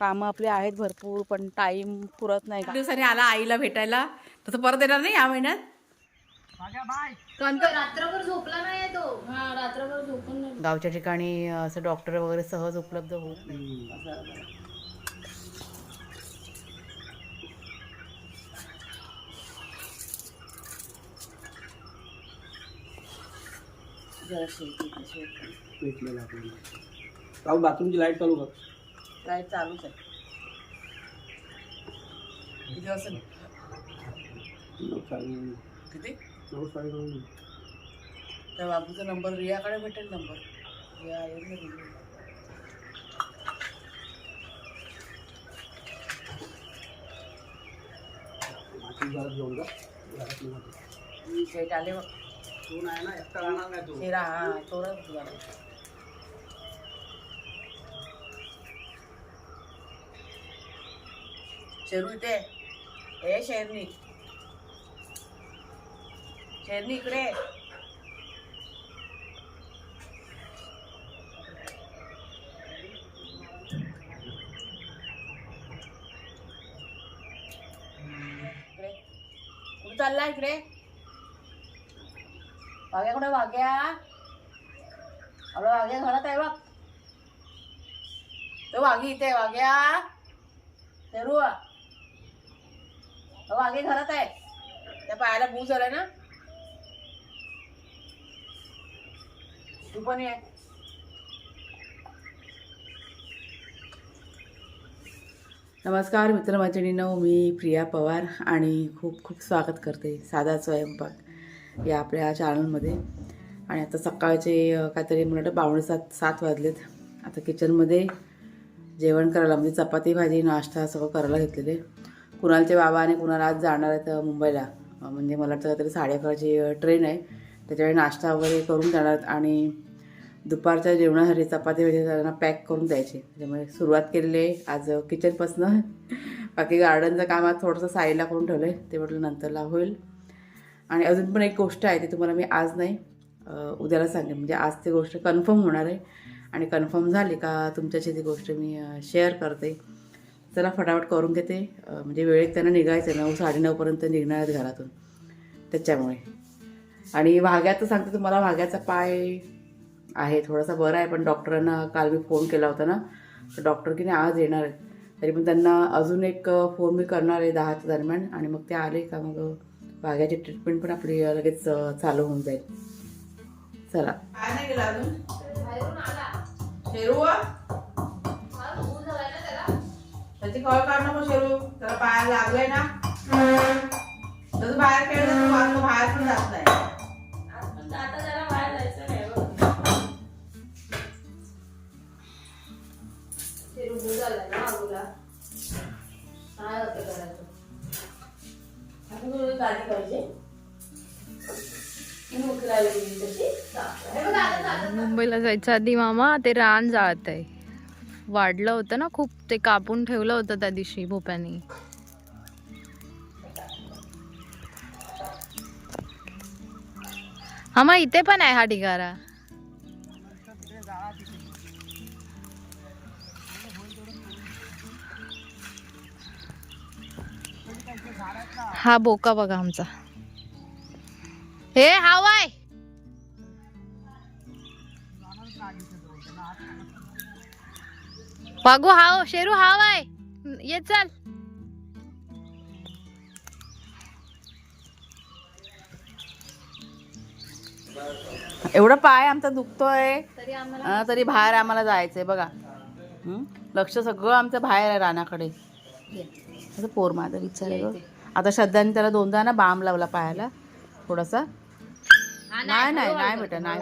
कामं आपली आहेत भरपूर पण टाइम पुरत नाही दिवसांनी आला आईला भेटायला. तसं परत येणार नाही या महिन्यात? रात्रभर झोपला नाही तो. हा रात्रभर झोपून नाही. गावच्या ठिकाणी असं डॉक्टर वगैरे सहज उपलब्ध होत नाही जरा शेती राहुल बाथरूमची लाइट चालू कर. लाइट चालूच आहे. किती वाजता? नऊ साडे किती? नऊ साडे नऊ. त्या बाबूचा नंबर रियाकडे भेटेल नंबर रिया येईल ना रिया. बाथरूम घरात घेऊन जा. घरात नाही शेट आले बघ. तू नाही ना एकटा राहणार नाही तू. शिरा हा तोरच झाला शेरू इथे. ए शेरनी. शेरनी इकडे. इकडे. चालला इकडे? वाघ्या कुठे वाघ्या? आपलं वाघ्या घरात आहे बघ. तो वाघी इथे आहे, वाघ्या हो आगे घरात आहे. त्या पायाला भू झालाय ना. तू पण ये. नमस्कार मित्रमैत्रिणींनो मी प्रिया पवार आणि खूप खूप स्वागत करते साधा स्वयंपाक या आपल्या चॅनलमध्ये आणि आता सकाळचे काहीतरी मला वाटतं सात सात वाजलेत. आता किचनमध्ये जेवण करायला म्हणजे चपाती भाजी नाश्ता सगळं करायला घेतलेले. कुणालचे बाबा आणि कुणाल आज जाणार आहेत मुंबईला. म्हणजे मला वाटतं तरी साडे अकराची ट्रेन आहे. त्याच्यावेळी नाश्ता वगैरे करून जाणार आहेत आणि दुपारच्या जेवणासाठी चपाती वगैरे त्यांना पॅक करून द्यायचे. त्यामुळे सुरुवात केलेली आहे. आज किचनपासनं बाकी गार्डनचं काम आज थोडंसं साईडला करून ठेवलं आहे ते म्हटलं नंतरला होईल. आणि अजून पण एक गोष्ट आहे ती तुम्हाला मी आज नाही उद्याला सांगेन. म्हणजे आज ती गोष्ट कन्फर्म होणार आहे. आणि कन्फर्म झाली का तुमच्याशी ती गोष्ट मी शेअर करते. चला फटाफट करून घेते. म्हणजे वेळेत त्यांना निघायचं नऊ साडेनऊपर्यंत निघणार आहेत घरातून. त्याच्यामुळे. आणि वाघ्याचं सांगते तुम्हाला वाघ्याचा पाय आहे थोडासा बरा आहे पण डॉक्टरांना काल मी फोन केला होता ना तर डॉक्टर की नाही आज येणार आहेत. तरी पण त्यांना अजून एक फोन मी करणार आहे दहाच्या दरम्यान. आणि मग ते आले का मग वाघ्याची ट्रीटमेंट पण आपली लगेच चालू होऊन जाईल. चला. काय नाही गेला अजून? त्याची कळ काढ नको शेरू त्याला पायाला लागलंय ना. तसं बाहेर खेळत बाहेर पण जात नाही. आता जरा बाहेर जायचं नाही शिरू ना काय होतं करायचं? पाहिजे. हे मुंबईला जायच्या आधी मामा ते रान जाळत आहे वाढलं होतं ना खूप ते कापून ठेवलं होतं त्या दिवशी भोप्यानी. हा मग इथे पण आहे हा ढिगारा. हा बोका बघा आमचा. हे हावाय वागू हाव शेरू हाव आहे. ये चल. एवढं पाय आमचा दुखतोय. तरी बाहेर आम्हाला जायचंय बघा? लक्ष सगळं आमचं बाहेर आहे रानाकडे. असं पोर माझा विचार आहे. आता श्रद्धाने त्याला दोनदा ना बाम लावला पायाला. थोडासा. नाही नाही नाही बेटा नाही.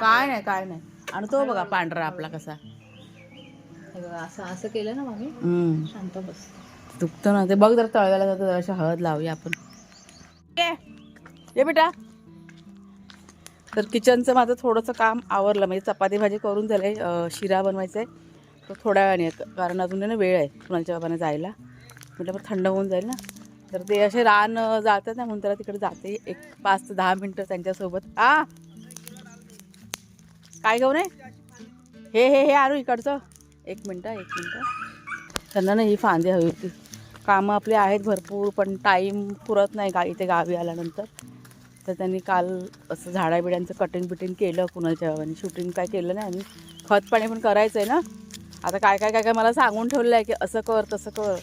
काय नाही काय नाही. आणि तो बघा पांढरा आपला कसा. असं असं केलं ना मागे. शांत बस. दुखतं ना ते बघ जर तळव्याला जातं जराशी हळद लावूया आपण. ये ये बेटा. तर किचनचं माझं थोडंसं काम आवरलं म्हणजे चपाती भाजी करून झालंय अं, शिरा बनवायचा आहे तो थोड्या वेळाने कारण अजून ना वेळ आहे कुणाच्या बाबांना जायला. म्हटलं मग थंड होऊन जाईल ना. तर ते असे रान जातात ना म्हणून त्याला तिकडे जाते. एक पाच ते दहा मिनटं त्यांच्यासोबत. आ! काय घेऊन आहे हे हे हे आणू इकडचं. एक मिनटं एक मिनटं. त्यांना ना ही फांदी हवी होती. कामं आपली आहेत भरपूर पण टाईम पुरत नाही गा इथे गावी आल्यानंतर. तर त्यांनी काल असं झाडाबिड्यांचं कटिंग बिटिंग केलं कुणाच्या आणि शूटिंग काय केलं नाही आम्ही. खत पाणी पण करायचं आहे ना. आता काय काय काय काय मला सांगून ठेवलं आहे की असं कर तसं कर.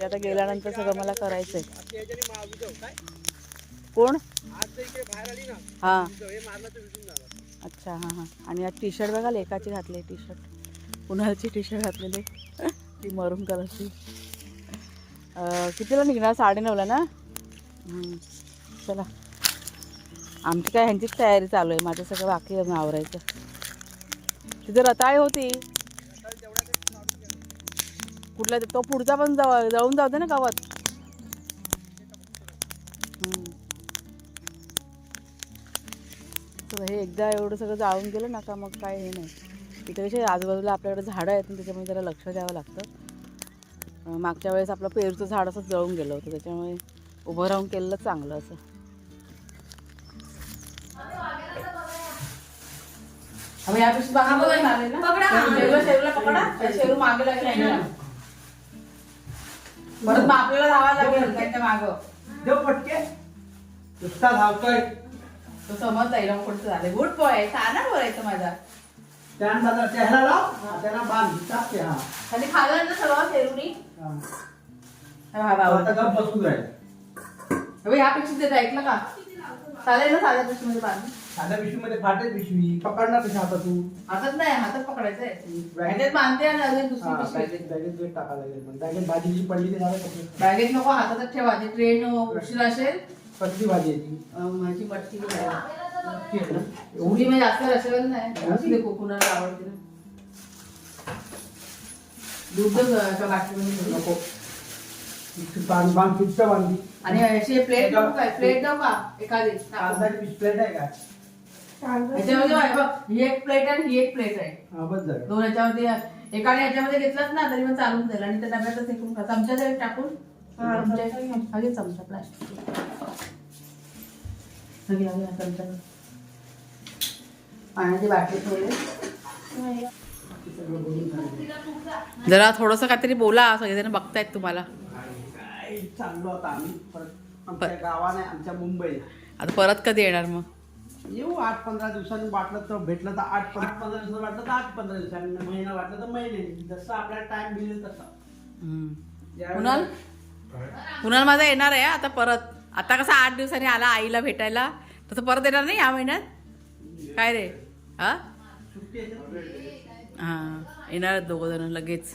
ते आता गेल्यानंतर सगळं मला करायचं आहे कोण? हां. अच्छा हां हां. आणि आज टी शर्ट बघा लेकाची घातली टी शर्ट उन्हाळ्याची टी शर्ट घातलेली ती मरून कलरची कितीला निघणार? साडेनऊला ना? चला. आमची काय ह्यांचीच तयारी चालू आहे. माझं सगळं बाकी आवरायचं. तिथे रताळी होती. कुठला तो पुढचा पण जवळ जळून जाऊ दे ना गावात. हे एकदा एवढं सगळं जाळून गेलं ना का मग काय हे नाही. इथे कसे आजूबाजूला आपल्याकडे झाडं आहेत ना त्याच्यामुळे जरा लक्ष द्यावं लागतं. मागच्या वेळेस आपलं पेरूचं झाड असं जळून गेलं होतं त्याच्यामुळे उभं राहून केलेलं चांगलं असं. मागे लागेल नाही ना. परत मग आपल्याला धावावं लागेल त्यांच्या मागं. देव पटके नुसता धावतोय. तो समज जाईल पुढचं झालं. गुड बॉय बोलायचं माझा. त्यानंतर चेहरा लाव. हा, त्याला बांध टाकते हा खाली खाल्लं ना सगळं हा. हा बाबा आता गप बसून राहील अबे, पिशवीत देत ऐकलं का? चालेल ना साध्या पिशवीमध्ये बांधून साध्या पिशवीमध्ये फाटेल पिशवी. पकडणार कशा तू? हातात नाही हातात ह्याच्यात बांधते आणि अजून दुसरी हा, पिशवी. बॅगेत बॅगेत वेट टाकायला लागेल पण. बॅगेत भाजीची पडली ते झालं बॅगेत नको हातातच ठेवा. जे ट्रेन उशीर असेल. कसली भाजी आहे ती? माझी मटकी एवढी म्हणजे जास्त रसवेल नाही. असू कोकुनाला आवडते ना. दूध का बाटलीमध्ये नको. बांध बांध फिट्ट बांधली आणि अशी प्लेट काय? प्लेट देऊ का एखादी प्लेट आहे का? ह्याच्यामध्ये बघ, बघ, ही एक प्लेट आहे आणि ही एक प्लेट आहे. हा बस झालं. दोन ह्याच्यामध्ये एकाने ह्याच्यामध्ये घेतलाच ना तरी पण चालून जाईल. आणि त्या डब्यातच फेकून खा. चमचा तरी टाकून. चमचा प्लास्टिक चमचा. पाण्याची बाटली ठेवली. जरा थोडस काहीतरी बोला सगळेजण बघतायत तुम्हाला. काय चाललो आता आम्ही? परत आमच्या गावाने आमच्या मुंबई आता परत कधी येणार मग? येऊ आठ पंधरा दिवसांनी वाटलं तर भेटलं तर आठ पंधरा पंधरा दिवसांनी वाटलं तर आठ पंधरा दिवसांनी. महिना वाटलं तर महिने. जसं आपल्याला टाइम मिळेल तसा. कुणाल? कुणाल माझा येणार आहे आता परत. आता कसं आठ दिवसांनी आला आईला भेटायला. तसं परत येणार नाही या महिन्यात? काय रे? हा? हा येणार दोघं जण लगेच.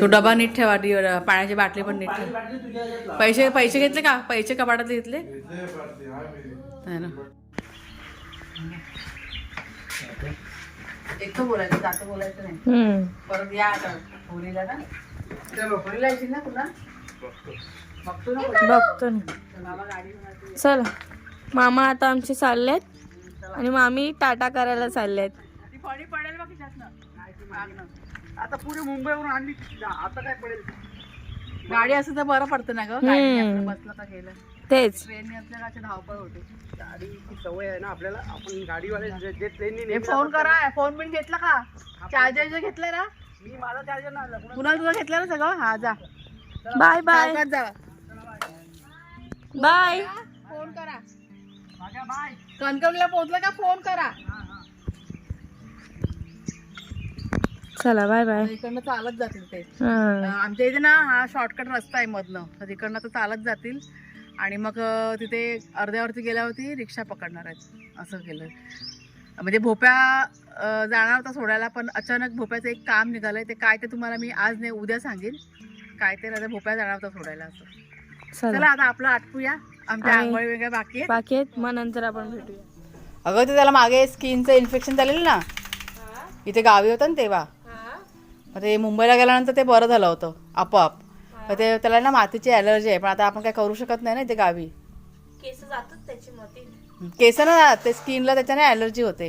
तो डबा नीट ठेवा पाण्याची बाटली पण नीट ठेवा. पैसे पैसे घेतले का? पैसे कपाटातले घेतले? ना. एक बोलायचं जातं बोलायचं नाही. परत या आता होळीला ना. त्या होळीला येशील ना पुन्हा बघतो. ना. बघतो. चला. मामा आता आमचे चाललेत आणि मामी टाटा करायला चाललेत. ती फळी पडेल बघ. आता पुढे मुंबईवरून आणली आता काय पडेल? गाडी असं तर बरं पडतं ना ग. बसलं का गेलं. तेच. ट्रेनने अशी धावपळ होते. गाडीची सवय आहे ना आपल्याला. आपण गाडीवाले जे- जे ट्रेननी फोन करा. फोन बिन घेतला का? चार्जर घेतलं ना? मी माझा चार्जर. कुणा- कुणाल तुझं घेतलं ना सगळं? हा जा. Bye bye. जा बाय. फोन करा. कणकवलीला पोहोचलं का? फोन करा. चला बाय बाय इकडनं चालत जातील ते. आमच्या इथे ना हा शॉर्टकट रस्ता आहे मधनं. तर तिकडनं तर चालत जातील. आणि मग तिथे अर्ध्यावरती गेल्यावरती रिक्षा पकडणार आहेत. असं केलं. म्हणजे भोप्या जाणार होता सोडायला पण अचानक भोप्याचं एक काम निघालंय. ते काय ते तुम्हाला मी आज नाही उद्या सांगेन. काय ते भोप्या जाणार होता सोडायला असं. चला. चला आता आपलं आटपूया. आमच्या आणि- आंघोळी वेगळ्या बाकी आहे बाकी आहेत. मग नंतर आपण भेटूया. अगं ते त्याला मागे स्किनचं इन्फेक्शन झालेलं ना इथे गावी होतं ना तेव्हा. मग ते मुंबईला गेल्यानंतर ते बरं झालं होतं आपोआप. मग ते त्याला ना मातीची ॲलर्जी आहे पण आता आपण काय करू शकत नाही ना इथे गावी. केस जातात त्याची मती. केस ना ते स्किनला त्याच्याने ॲलर्जी होते.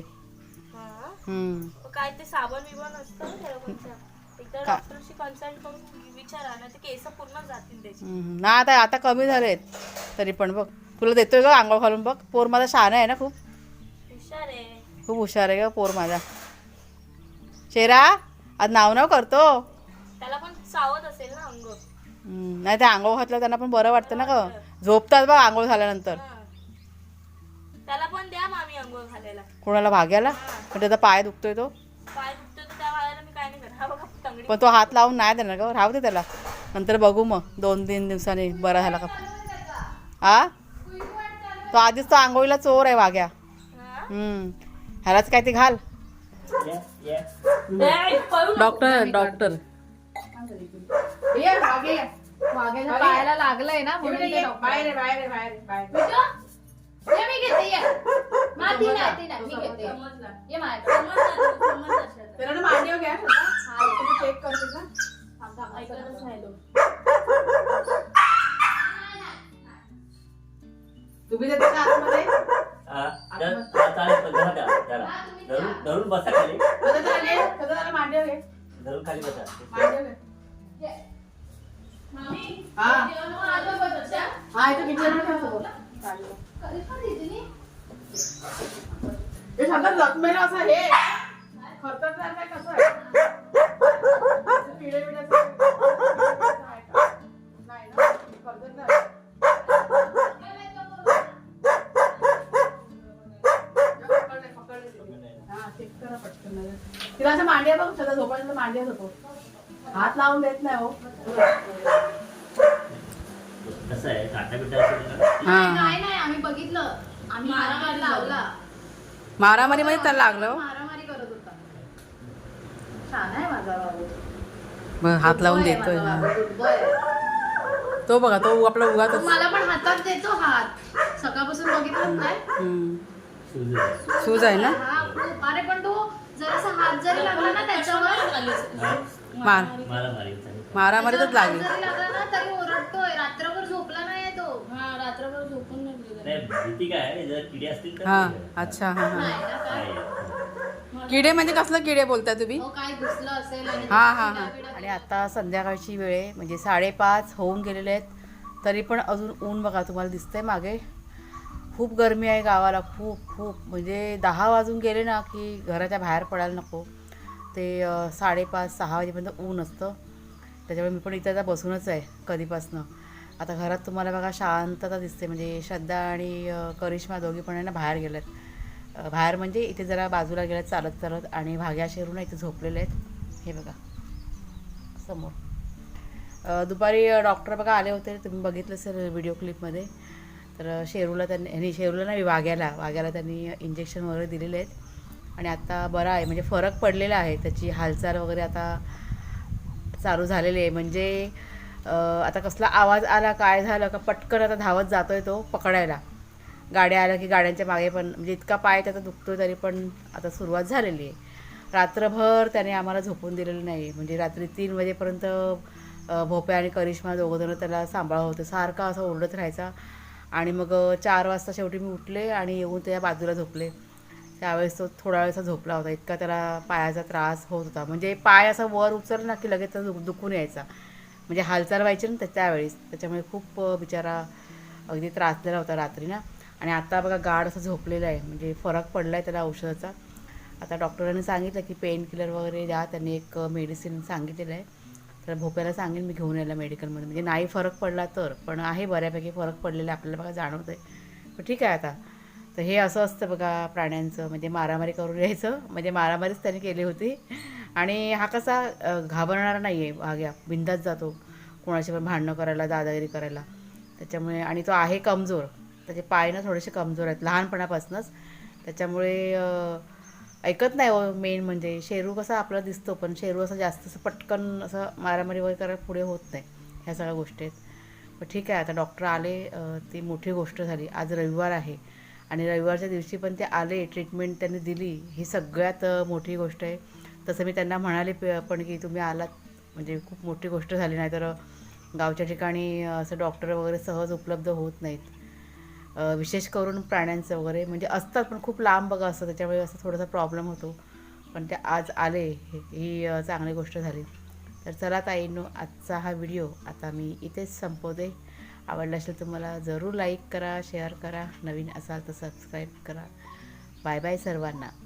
हा? हम्म. काय ते साबण बिबण असतं ना त्या लोकांच्या एकदा का- डॉक्टरशी कन्सल्ट करून विचारा ना ते केस पूर्ण जातील त्याचे. हम्म. ना आता आता कमी झालेत. तरी पण बघ. तुला देतोय का आंघोळ घालून बघ. पोर माझा शहाणा आहे ना खूप. खूप हुशार आहे का पोर माझा. चेहरा आज नाव नाव करतो. त्याला पण सावध असेल ना अंग हम्म, नाही ते आंघोळ घातलं त्यांना पण बरं वाटतं ना ग. झोपतात बघ आंघोळ झाल्यानंतर. त्याला पण द्या मामी अंघोळ घालायला. कोणाला भाग्याला? पण त्याचा पाय दुखतोय तो. पाय दुखतो तर त्या वेळेला मी काय नाही करत हा बघा तंगडी. पण तो हात लावून नाही देणार ग. राहू दे त्याला. नंतर बघू मग. दोन तीन दिवसांनी बरा झाला का. आ तो आधीच तो आंघोळीला चोर आहे वाघ्या हा? हम्म ह्यालाच काय ते घाल. डॉक्टर डॉक्टर पायाला लागलंय ना म्हणून ते. डॉक्टर- ये मी घेते ये मा ती नाही ती नाही मी घेते. ये. त्याला तिला असं मांड्या बघ सदा झोपायला मांड्या होतो हात लावून देत नाही हो. कसं आहे काटा बिटा हा नाही नाही आम्ही बघितलं. आम्ही मारामारी लावला. मारामारी मध्ये त्याला लागलं. मारामारी करत होता छान आहे माझा बाबू बघ, हात लावून देतोय माझा हा. बाबू, good boy. तो बघा तो आपला तो उगाच मला पण हातात देतो हात सकाळपासून बघितलं नाही सूज आहे. सूज आहे ना हा खूप अरे पण तो जरासा हात जरी लागला ना त्याच्यावर हा? मार. मारामारीतच हात लागली जरी लागला ना तरी ओरडतोय रात्रभर झोपला नाही तो हा रात्रभर झोपून नाही दिलं नाही भीती काय आहे, जर किडे असतील तर हा ठीक आहे. अच्छा हा हा. नाही ना काय? नाही. किडे म्हणजे कसलं किडे बोलताय तुम्ही? हो काय घुसलं असेल आणि हा हा हा. आणि आता संध्याकाळची वेळ आहे म्हणजे साडेपाच होऊन गेलेले आहेत. तरी पण अजून ऊन बघा तुम्हाला दिसतंय मागे. खूप गरमी आहे गावाला खूप खूप. म्हणजे दहा वाजून गेले ना की घराच्या बाहेर पडायला नको. ते अं, साडेपाच सहा वाजेपर्यंत ऊन असतं. त्याच्यामुळे मी पण इथे आता बसूनच आहे कधीपासनं. आता घरात तुम्हाला बघा शांतता दिसते म्हणजे श्रद्धा आणि करिश्मा दोघी पण ना बाहेर गेल्यात बाहेर म्हणजे इथे जरा बाजूला गेल्यात चालत चालत आणि भाग्या शेरून इथे झोपलेले आहेत. हे बघा. समोर. दुपारी डॉक्टर बघा आले होते तुम्ही बघितलं सर व्हिडिओ क्लिपमध्ये. तर शेरूला त्यांनी शेरूला नाही वाघ्याला वाघ्याला त्यांनी इंजेक्शन वगैरे दिलेले आहेत. आणि आता बरा आहे म्हणजे फरक पडलेला आहे. त्याची हालचाल वगैरे आता चालू झालेली आहे. म्हणजे आता कसला आवाज आला काय झालं का पटकन आता धावत जातोय तो पकडायला. गाड्या आल्या की गाड्यांच्या मागे पण म्हणजे इतका पाय त्याचा दुखतो तरी पण आता सुरुवात झालेली आहे. रात्रभर त्याने आम्हाला झोपून दिलेलं नाही. म्हणजे रात्री तीन वाजेपर्यंत भोप्या आणि करिश्मा दोघंजणं त्याला सांभाळत होतं. सारखा असं ओरडत राहायचा. आणि मग चार वाजता शेवटी मी उठले आणि येऊन त्याच्या बाजूला झोपले. त्यावेळेस तो थोडा वेळचा झोपला होता. इतका त्याला पायाचा त्रास होत होता. म्हणजे पाय असा वर उचलला ना की लगेच त्याचा दुख दुखून यायचा. म्हणजे हालचाल व्हायची ना त्यावेळेस. त्याच्यामुळे खूप बिचारा अगदी त्रासलेला होता रात्री ना आणि आता बघा गाढ असं झोपलेलं आहे. म्हणजे फरक पडला आहे त्याला औषधाचा. आता डॉक्टरांनी सांगितलं की पेन किलर वगैरे द्या. त्यांनी एक मेडिसिन सांगितलेलं आहे. तर भोप्याला सांगेन मी घेऊन यायला मेडिकलमध्ये म्हणजे नाही फरक पडला तर पण आहे बऱ्यापैकी फरक पडलेला आहे. आपल्याला बघा जाणवतं आहे पण ठीक आहे आता. तर हे असं असतं बघा प्राण्यांचं. म्हणजे मारामारी करून यायचं. म्हणजे मारामारीच त्यांनी केली होती. आणि हा कसा घाबरणार घाबरणारा नाही आहे भाग्या बिंदात जातो. कोणाशी पण भांडणं करायला दादागिरी करायला. त्याच्यामुळे आणि तो आहे कमजोर. त्याचे पाय ना थोडेसे कमजोर आहेत. लहानपणापासूनच. त्याच्यामुळे ऐकत नाही हो मेन म्हणजे. शेरू कसा आपला दिसतो पण शेरू असं जास्त असं पटकन असं मारामारी वगैरे करायला पुढे होत नाही. ह्या सगळ्या गोष्टी आहेत. पण ठीक आहे. आता डॉक्टर आले ती मोठी गोष्ट झाली. आज रविवार आहे. आणि रविवारच्या दिवशी पण ते आले ट्रीटमेंट त्यांनी दिली. ही सगळ्यात मोठी गोष्ट आहे. तसं मी त्यांना म्हणाले प- पण की तुम्ही आलात म्हणजे खूप मोठी गोष्ट झाली नाही तर गावच्या ठिकाणी असं डॉक्टर वगैरे सहज उपलब्ध होत नाहीत. विशेष करून प्राण्यांचं वगैरे म्हणजे असतात पण खूप लांब बघा असतं त्याच्यामुळे असं थोडासा प्रॉब्लेम होतो. पण ते आज आले हे- ही चांगली गोष्ट झाली. तर चला ताईंनो आजचा हा व्हिडिओ आता मी इथेच संपवते. आवडला असेल तर मला जरूर लाईक करा शेअर करा नवीन असाल तर सबस्क्राईब करा. बाय बाय सर्वांना.